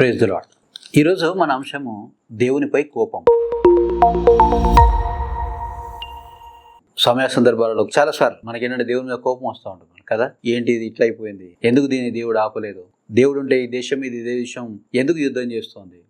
Praise lord ఈరోజు మన అంశము దేవునిపై కోపం. సమయ సందర్భాలలో చాలాసార్లు మనకేంటంటే దేవుని మీద కోపం వస్తూ ఉంటుంది కదా? ఏంటి ఇది ఇట్లా అయిపోయింది? ఎందుకు దీన్ని దేవుడు ఆపలేదు? దేవుడు ఉంటే ఈ దేశం మీద ఇదే దేశం ఎందుకు యుద్ధం చేస్తోంది?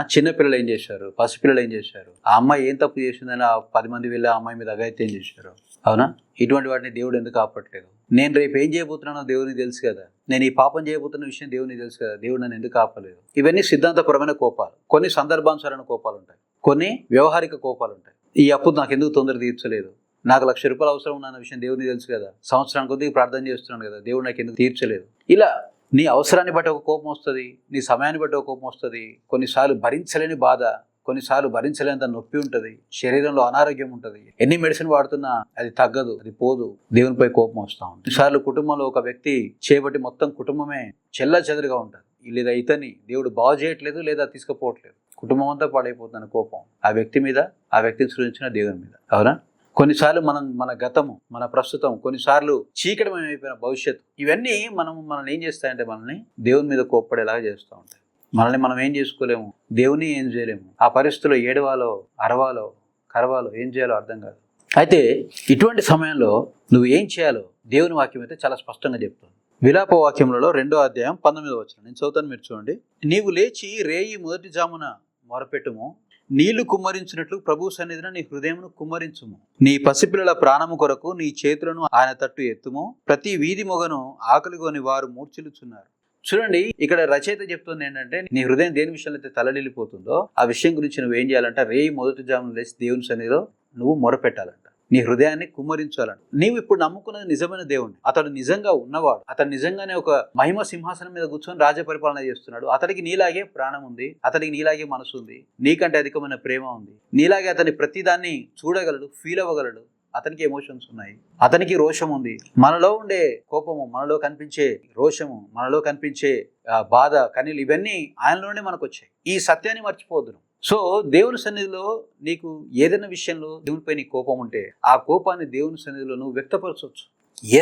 చిన్నపిల్లలు ఏం చేశారు? పసిపిల్లలు ఏం చేశారు? ఆ అమ్మాయి ఏం తప్పు చేసిందని ఆ పది మంది వెళ్ళి ఆ అమ్మాయి మీద అఘాయిత్యం చేశారు. అవునా? ఇటువంటి వాటిని దేవుడు ఎందుకు ఆపట్లేదు? నేను రేపు ఏం చేయబోతున్నానో దేవునికి తెలుసు కదా? నేను ఈ పాపం చేయబోతున్న విషయం దేవుని తెలుసు కదా. దేవుడు నన్ను ఎందుకు ఆపలేదు? ఇవన్నీ సిద్ధాంతపరమైన కోపాలు. కొన్ని సందర్భానుసారైన కోపాలు ఉంటాయి. కొన్ని వ్యవహారిక కోపాలు ఉంటాయి. ఈ అప్పు నాకు ఎందుకు తొందర తీర్చలేదు? నాకు లక్ష రూపాయలు అవసరం ఉన్న విషయం దేవుని తెలుసు కదా. సంవత్సరానికి కొద్దిగా ప్రార్థన చేస్తున్నాను కదా. దేవుడు నాకు ఎందుకు తీర్చలేదు? ఇలా నీ అవసరాన్ని బట్టి ఒక కోపం వస్తుంది. నీ సమయాన్ని బట్టి ఒక కోపం వస్తుంది. కొన్నిసార్లు భరించలేని బాధ. కొన్నిసార్లు భరించలేనంత నొప్పి ఉంటుంది శరీరంలో అనారోగ్యం ఉంటుంది. ఎన్ని మెడిసిన్ వాడుతున్నా అది తగ్గదు అది పోదు దేవునిపై కోపం వస్తూ ఉంటుంది. కొన్నిసార్లు కుటుంబంలో ఒక వ్యక్తి చేపట్టి మొత్తం కుటుంబమే చెల్ల చెదరుగా ఉంటుంది. లేదా ఇతని దేవుడు బాగు చేయట్లేదు లేదా తీసుకుపోవట్లేదు. కుటుంబం అంతా పాడైపోతున్న కోపం. ఆ వ్యక్తి మీద ఆ వ్యక్తిని సృజించిన దేవుని మీద. అవునా? కొన్నిసార్లు మనం మన గతము మన ప్రస్తుతం కొన్నిసార్లు చీకటమైపోయిన భవిష్యత్తు ఇవన్నీ మనం మనల్ని ఏం చేస్తాయంటే మనల్ని దేవుని మీద కోప్పడేలాగా చేస్తూ ఉంటాయి. మనల్ని మనం ఏం చేసుకోలేము? దేవుని ఏం చేయలేము? ఆ పరిస్థితిలో ఏడవాలో అరవాలో కరవాలో ఏం చేయాలో అర్థం కాదు. అయితే ఇటువంటి సమయంలో నువ్వు ఏం చేయాలో దేవుని వాక్యం అయితే చాలా స్పష్టంగా చెప్తుంది. విలాప వాక్యములలో రెండో అధ్యాయం పంతొమ్మిదో వచ్చిన నేను చదువుతాను మీరు చూడండి. నీవు లేచి రేయి మొదటి జామున మొరపెట్టుము. నీళ్ళు కుమ్మరించినట్లు ప్రభు సన్నిధిన నీ హృదయమును కుమ్మరించుము. నీ పసిపిల్లల ప్రాణము కొరకు నీ చేతులను ఆయన తట్టు ఎత్తుము. ప్రతి వీధి మొగను ఆకలిగోని వారు మూర్చిలుచున్నారు చూడండి ఇక్కడ రచయిత చెప్తుంది ఏంటంటే నీ హృదయం దేని విషయంలో అయితే తలడిల్లిపోతుందో ఆ విషయం గురించి నువ్వు ఏం చేయాలంటే? రే మొదటి జామును లేచి దేవుని సన్నిధిలో నువ్వు మొరపెట్టాలంట. నీ హృదయాన్ని కుమ్మరించాలంట. నీవు ఇప్పుడు నమ్ముకున్నది నిజమైన దేవుడు అతడు నిజంగా ఉన్నవాడు. అతడు నిజంగానే ఒక మహిమ సింహాసనం మీద కూర్చొని రాజ్య పరిపాలన చేస్తున్నాడు. అతడికి నీలాగే ప్రాణం ఉంది. అతడికి నీలాగే మనసు ఉంది. నీకంటే అధికమైన ప్రేమ ఉంది. నీలాగే అతని ప్రతిదాన్ని చూడగలడు ఫీల్ అవ్వగలడు. అతనికి ఎమోషన్స్ ఉన్నాయి. అతనికి రోషం ఉంది. మనలో ఉండే కోపము మనలో కనిపించే రోషము మనలో కనిపించే బాధ కన్నీళ్ళు ఇవన్నీ ఆయనలోనే మనకు వచ్చాయి ఈ సత్యాన్ని మర్చిపోవద్దు సో దేవుని సన్నిధిలో నీకు ఏదైనా విషయంలో దేవునిపై నీ కోపం ఉంటే ఆ కోపాన్ని దేవుని సన్నిధిలో నువ్వు వ్యక్తపరచవచ్చు.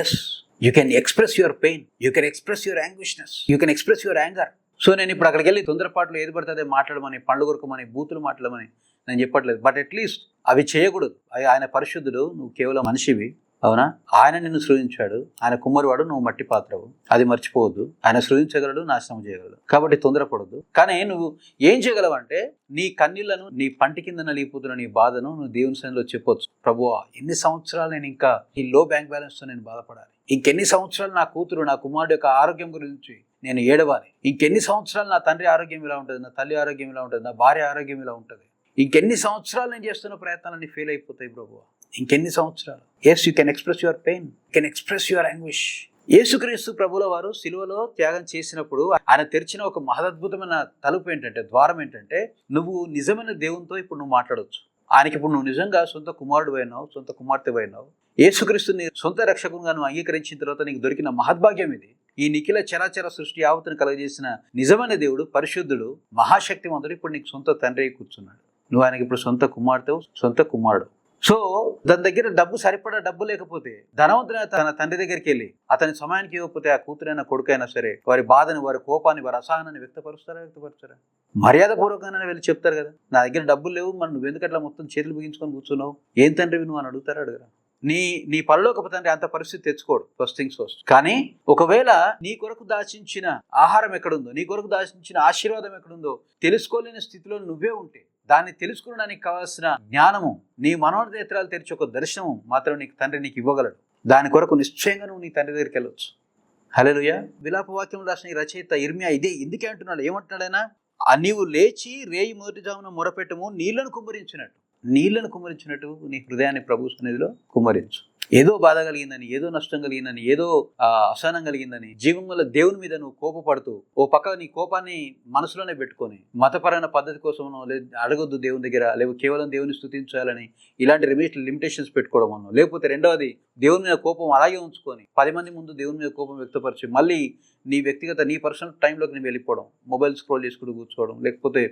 Yes you can express your pain you can express your anguishness you can express your anger so నేను ఇప్పుడు అక్కడికి వెళ్ళి తొందరపాట్లు ఏది పడితే మాట్లాడమని పండ్లు బూతులు మాట్లాడమని నేను చెప్పట్లేదు. బట్ అట్లీస్ట్ అవి చేయకూడదు. అవి ఆయన పరిశుద్ధుడు నువ్వు కేవలం మనిషివి. అవునా? ఆయన నిన్ను సృజించాడు. ఆయన కుమ్మరివాడు నువ్వు మట్టి పాత్రవు. అది మర్చిపోవద్దు. ఆయన సృజించగలడు నాశనం చేయగలడు. కాబట్టి తొందరపడద్దు. కానీ నువ్వు ఏం చేయగలవు అంటే నీ కన్నీళ్ళను నీ పంటి కింద నలిగిపోతున్న నీ బాధను నువ్వు దేవుని సన్నిధిలో చెప్పొచ్చు. ప్రభువా ఎన్ని సంవత్సరాలు నేను ఇంకా ఈ లో బ్యాంక్ బ్యాలెన్స్తో నేను బాధపడాలి? ఇంకెన్ని సంవత్సరాలు నా కూతురు నా కుమారుడు యొక్క ఆరోగ్యం గురించి నేను ఏడవాలి? ఇంకెన్ని సంవత్సరాలు నా తండ్రి ఆరోగ్యం ఇలా ఉంటుంది నా తల్లి ఆరోగ్యం ఇలా ఉంటుంది నా భార్య ఆరోగ్యం ఇలా ఉంటుంది? ఇంకెన్ని సంవత్సరాలు నేను చేస్తున్న ప్రయత్నాలన్నీ ఫెయిల్ అయిపోతాయి ప్రభు. ఇంకెన్ని సంవత్సరాలు? Yes you can express your pain can express your anguish యేసుక్రీస్తు ప్రభుల వారు సిలువలో త్యాగం చేసినప్పుడు ఆయన తెరిచిన ఒక మహదద్భుతమైన తలుపు ఏంటంటే ద్వారం ఏంటంటే నువ్వు నిజమైన దేవునితో ఇప్పుడు నువ్వు మాట్లాడవచ్చు ఆయనకి ఇప్పుడు నువ్వు నిజంగా సొంత కుమారుడు పోయినావు సొంత కుమార్తె పోయినావు యేసుక్రీస్తుని సొంత రక్షకునిగా నువ్వు అంగీకరించిన తర్వాత నీకు దొరికిన మహద్భాగ్యం ఇది. ఈ నిఖిల చరాచర సృష్టి యావత్తును కలగజేసిన నిజమైన దేవుడు పరిశుద్ధుడు మహాశక్తివంతుడు ఇప్పుడు నీకు సొంత తండ్రి కూర్చున్నాడు. నువ్వు ఆయనకి ఇప్పుడు సొంత కుమార్తెవు సొంత కుమారుడు. సో దాని దగ్గర డబ్బు సరిపడా డబ్బు లేకపోతే ధనవంతుడైన తన తండ్రి దగ్గరికి వెళ్ళి అతని సమయానికి ఇవ్వకపోతే ఆ కూతురైనా కొడుకైనా సరే వారి బాధని వారి కోపాన్ని వారి అసహనాన్ని వ్యక్తపరుస్తారా వ్యక్తపరుస్తారా? మర్యాద పూర్వకంగానే వెళ్ళి చెప్తారు కదా. నా దగ్గర డబ్బులు లేవు మనం నువ్వు ఎందుకట్లా మొత్తం చేతులు బిగించుకొని కూర్చున్నావు? ఏం తండ్రివి నువ్వు అని అడుగుతారా అడుగురా. నీ నీ పనిలోకి తండ్రి అంత పరిస్థితి తెచ్చుకోడు. ఫస్ట్ థింగ్స్ ఫస్ట్ కానీ ఒకవేళ నీ కొరకు దాచించిన ఆహారం ఎక్కడుందో నీ కొరకు దాచించిన ఆశీర్వాదం ఎక్కడుందో తెలుసుకోలేని స్థితిలో నువ్వే ఉంటే దాన్ని తెలుసుకోవడానికి కావాల్సిన జ్ఞానము నీ మనోనేత్రాలు తెరిచి ఒక దర్శనము మాత్రం నీకు తండ్రి నీకు ఇవ్వగలడు. దాని కొరకు నిశ్చయంగా నువ్వు నీ తండ్రి దగ్గరికి వెళ్ళొచ్చు. హలోయ విలాప వాక్యం రాసిన ఈ రచయిత ఇర్మియా ఇదే ఎందుకే అంటున్నాడు? ఏమంటున్నాడైనా? నీవు లేచి రేయి మొదటి జామున మొరపెట్టము నీళ్ళను కుమ్మరించినట్టు. నీళ్ళను కుమ్మరించినట్టు నీ హృదయాన్ని ప్రభు సన్నిధిలో కుమ్మరించు. ఏదో బాధ కలిగిందని ఏదో నష్టం కలిగిందని ఏదో అసహనం కలిగిందని జీవం వల్ల దేవుని మీద నువ్వు కోపపడుతూ ఓ పక్క నీ కోపాన్ని మనసులోనే పెట్టుకొని మతపరమైన పద్ధతి కోసం అడగొద్దు దేవుని దగ్గర లేకపోతే కేవలం దేవుని స్థుతించాలని ఇలాంటి లిమిట్ లిమిటేషన్స్ పెట్టుకోవడం లేకపోతే రెండవది దేవుని మీద కోపం అలాగే ఉంచుకొని పది మంది ముందు దేవుని మీద కోపం వ్యక్తపరిచి మళ్ళీ నీ వ్యక్తిగత నీ పర్సనల్ టైంలోకి నేను వెళ్ళిపోవడం. మొబైల్ స్క్రోల్ చేసుకుంటూ కూర్చోవడం లేకపోతే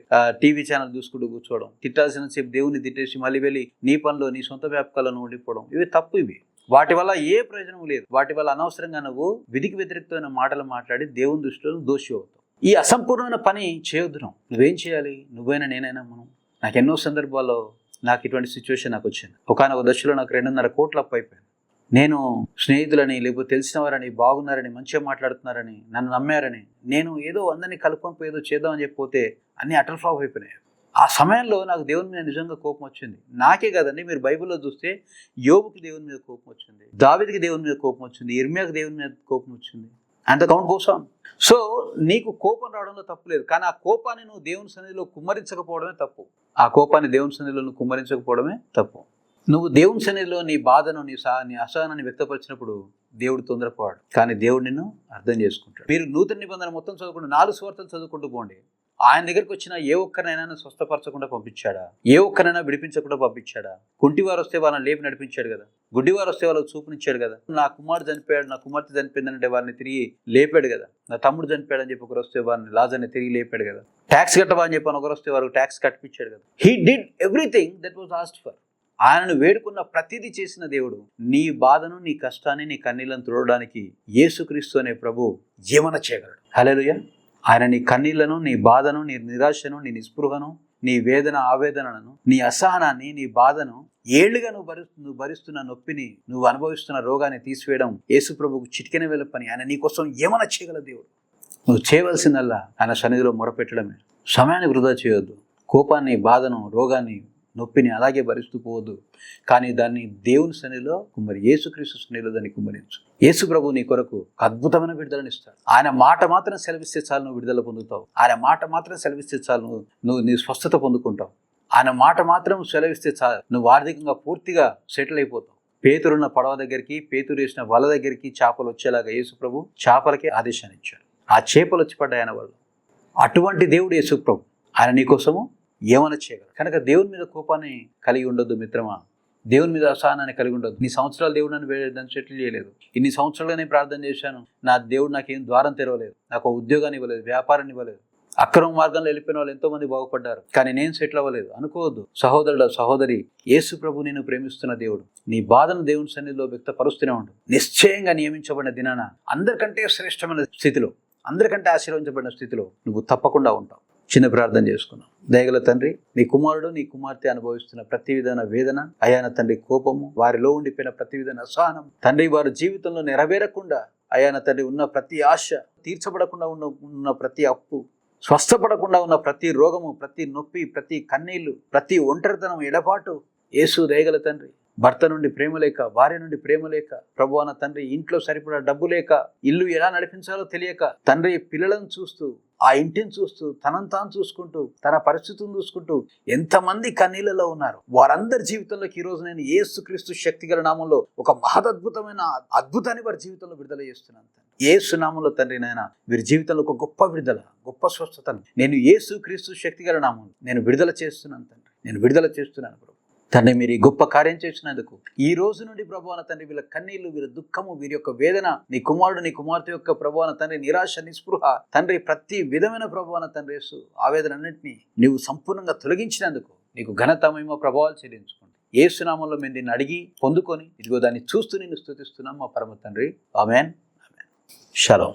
టీవీ ఛానల్ చూసుకుంటూ కూర్చోవడం తిట్టాల్సిన సేపు దేవుని తిట్టేసి మళ్ళీ వెళ్ళి నీ పనిలో నీ సొంత వ్యాపకాలను ఉండిపోవడం. ఇవి తప్పు ఇవి. వాటి వల్ల ఏ ప్రయోజనం లేదు. వాటి వల్ల అనవసరంగా నువ్వు విధికి వ్యతిరేక్తమైన మాటలు మాట్లాడి దేవుని దృష్టిలో దోషి అవుతావు. ఈ అసంపూర్ణమైన పని చేయొద్దు నువ్వేం చేయాలి? నువ్వైనా నేనైనా మనం. నాకు ఎన్నో సందర్భాల్లో నాకు ఇటువంటి సిచ్యువేషన్ నాకు వచ్చింది. ఒకనొక దశలో నాకు రెండున్నర కోట్ల అప్పు అయిపోయింది. నేను స్నేహితులని లేకపోతే తెలిసిన వారని బాగున్నారని మంచిగా మాట్లాడుతున్నారని నన్ను నమ్మారని నేను ఏదో అందరినీ కలుపుకొని ఏదో చేద్దామని చెప్పిపోతే అన్ని అటల్ ఫ్లాప్ అయిపోయినాయి. ఆ సమయంలో నాకు దేవుని మీద నిజంగా కోపం వచ్చింది. నాకే కదండి మీరు బైబిల్లో చూస్తే యోగుకి దేవుని మీద కోపం వచ్చింది దావిదికి దేవుని మీద కోపం వచ్చింది ఇర్మియాకి దేవుని మీద కోపం వచ్చింది. అంత కౌంట్ కోసం సో నీకు కోపం రావడంలో తప్పు లేదు. కానీ ఆ కోపాన్ని నువ్వు దేవుని సన్నిధిలో కుమ్మరించకపోవడమే తప్పు. ఆ కోపాన్ని దేవుని సన్నిధిలో నువ్వు కుమ్మరించకపోవడమే తప్పు. నువ్వు దేవుని సన్నిధిలో నీ బాధను నీ సా నీ అసహనాన్ని వ్యక్తపరిచినప్పుడు దేవుడు తొందరపోవాడు. కానీ దేవుడు నిన్ను అర్థం చేసుకుంటాడు. మీరు నూతన నిబంధన మొత్తం చదువుకుంటూ నాలుగు స్వార్థలు చదువుకుంటూ పోండి. ఆయన దగ్గరికి వచ్చిన ఏ ఒక్కరినైనా స్వస్థపరచకుండా పంపించాడా? ఏ ఒక్కరైనా విడిపించకుండా పంపించాడా? కుంటివారు వస్తే వాళ్ళని లేపి నడిపించాడు కదా. గుడ్డివారు వస్తే వాళ్ళకి చూపునిచ్చాడు కదా. నా కుమారుడు చనిపోయాడు నా కుమార్తె చనిపోయిందంటే వారిని తిరిగి లేపాడు కదా. నా తమ్ముడు చనిపోయాడు అని చెప్పి ఒకరు వస్తే వారిని లాజర్ని తిరిగి లేపాడు కదా. ట్యాక్స్ కట్టవా అని చెప్పి ఒకరు వస్తే వారికి ట్యాక్స్ కట్టించాడు కదా. He did everything that was asked for ఆయనను వేడుకున్న ప్రతిదీ చేసిన దేవుడు నీ బాధను నీ కష్టాన్ని నీ కన్నీళ్ళను తుడవడానికి యేసుక్రీస్తు అనే ప్రభు జీవన చేయగలడు హలోయ ఆయన నీ కన్నీళ్ళను నీ బాధను నీ నిరాశను నీ నిస్పృహను నీ వేదన ఆవేదనలను నీ అసహనాన్ని నీ బాధను ఏళ్ళుగా నువ్వు భరి నువ్వు భరిస్తున్న నొప్పిని నువ్వు అనుభవిస్తున్న రోగాన్ని తీసివేయడం యేసు ప్రభుకు చిటికెన వేల పని ఆయన నీ కోసం ఏమైనా చేయగల దేవుడు. నువ్వు చేయవలసిందల్లా ఆయన సన్నిధిలో మొరపెట్టడమే. సమయాన్ని వృధా చేయొద్దు. కోపాన్ని బాధను రోగాన్ని నొప్పిని అలాగే భరిస్తూ పోవద్దు. కానీ దాన్ని దేవుని శనిలో కుమ్మరి యేసుక్రీస్తు శనిలో దాన్ని కుమ్మరించు. యేసు ప్రభు నీ కొరకు అద్భుతమైన విడుదలను ఇస్తాడు. ఆయన మాట మాత్రం సెలవిస్తే చాలు నువ్వు విడుదల పొందుతావు. ఆయన మాట మాత్రం సెలవిస్తే చాలు నువ్వు నువ్వు నీ స్వస్థత పొందుకుంటావు. ఆయన మాట మాత్రం సెలవిస్తే చాలు నువ్వు ఆర్థికంగా పూర్తిగా సెటిల్ అయిపోతావు. పేతురున్న పడవ దగ్గరికి పేతురు వేసిన వల దగ్గరికి చేపలు వచ్చేలాగా యేసు ప్రభు చేపలకి ఆదేశాన్ని ఇచ్చాడు. ఆ చేపలు వచ్చి పడ్డాయి ఆయన వాళ్ళు అటువంటి దేవుడు యేసు ప్రభు. ఆయన నీకోసము ఏమైనా చేయగలరు? కనుక దేవుని మీద కోపాన్ని కలిగి ఉండొద్దు మిత్రమా? దేవుని మీద అసహనాన్ని కలిగి ఉండదు ఇన్ని సంవత్సరాలు దేవుడు నన్ను వేరే దాన్ని సెటిల్ చేయలేదు. ఇన్ని సంవత్సరాలుగా నేను ప్రార్థన చేశాను. నా దేవుడు నాకు ఏం ద్వారం తెరవలేదు. నాకు ఉద్యోగాన్ని ఇవ్వలేదు వ్యాపారాన్ని ఇవ్వలేదు. అక్రమ మార్గంలో వెళ్ళిపోయిన వాళ్ళు ఎంతో మంది బాగుపడ్డారు. కానీ నేను సెటిల్ అవ్వలేదు. అనుకోవద్దు. సహోదరుడు సహోదరి యేసు ప్రభు నేను ప్రేమిస్తున్న దేవుడు. నీ బాధను దేవుని సన్నిధిలో వ్యక్తపరుస్తూనే ఉండు. నిశ్చయంగా నియమించబడిన దినాన అందరికంటే శ్రేష్టమైన స్థితిలో అందరికంటే ఆశీర్వదించబడిన స్థితిలో నువ్వు తప్పకుండా ఉంటావు. చిన్న ప్రార్థన చేసుకున్నాం. దయగల తండ్రి నీ కుమారుడు నీ కుమార్తె అనుభవిస్తున్న ప్రతి విధాన వేదన అయాన తండ్రి కోపము వారిలో ఉండిపోయిన ప్రతి విధాన అసహనం తండ్రి వారి జీవితంలో నెరవేరకుండా అయాన తండ్రి ఉన్న ప్రతి ఆశ తీర్చబడకుండా ఉన్న ఉన్న ప్రతి అప్పు స్వస్థపడకుండా ఉన్న ప్రతి రోగము ప్రతి నొప్పి ప్రతి కన్నీళ్ళు ప్రతి ఒంటరితనం ఎడపాటు యేసు దయగల తండ్రి. భర్త నుండి ప్రేమ లేక భార్య నుండి ప్రేమ లేక ప్రభు అన్న తండ్రి ఇంట్లో సరిపడా డబ్బు లేక ఇల్లు ఎలా నడిపించాలో తెలియక తండ్రి పిల్లలను చూస్తూ ఆ ఇంటిని చూస్తూ తనను తాను చూసుకుంటూ తన పరిస్థితిని చూసుకుంటూ ఎంతమంది కన్నీళ్ళలో ఉన్నారు. వారందరి జీవితంలోకి ఈ నేను ఏసుక్రీస్తు శక్తి గల నామంలో ఒక మహదద్భుతమైన అద్భుతాన్ని వారి జీవితంలో విడుదల చేస్తున్నాను తండ్రి. యేసు నామంలో తండ్రి నాయన వీరి జీవితంలో ఒక గొప్ప విడుదల గొప్ప స్వస్థతను నేను ఏసు క్రీస్తు శక్తి గల నామం నేను విడుదల చేస్తున్నాను తండ్రి. నేను విడుదల చేస్తున్నాను తండ్రి మీరు ఈ గొప్ప కార్యం చేసినందుకు ఈ రోజు నుండి ప్రభువాన తండ్రి వీళ్ళ కన్నీళ్ళు వీళ్ళ దుఃఖము వీరి యొక్క వేదన నీ కుమారుడు నీ కుమార్తె యొక్క ప్రభువాన తండ్రి నిరాశ నిస్పృహ తండ్రి ప్రతి విధమైన ప్రభువాన తండ్రి ఆవేదన అన్నింటినీ నీవు సంపూర్ణంగా తొలగించినందుకు నీకు ఘనత మేము ప్రభావాలు చెల్లించుకోండి. ఏ సునామంలో మేము దీన్ని అడిగి పొందుకొని ఇదిగో దాన్ని చూస్తూ నేను స్థుతిస్తున్నాం మా పరమ తండ్రి. ఆమెన్. ఆమెన్. షలో.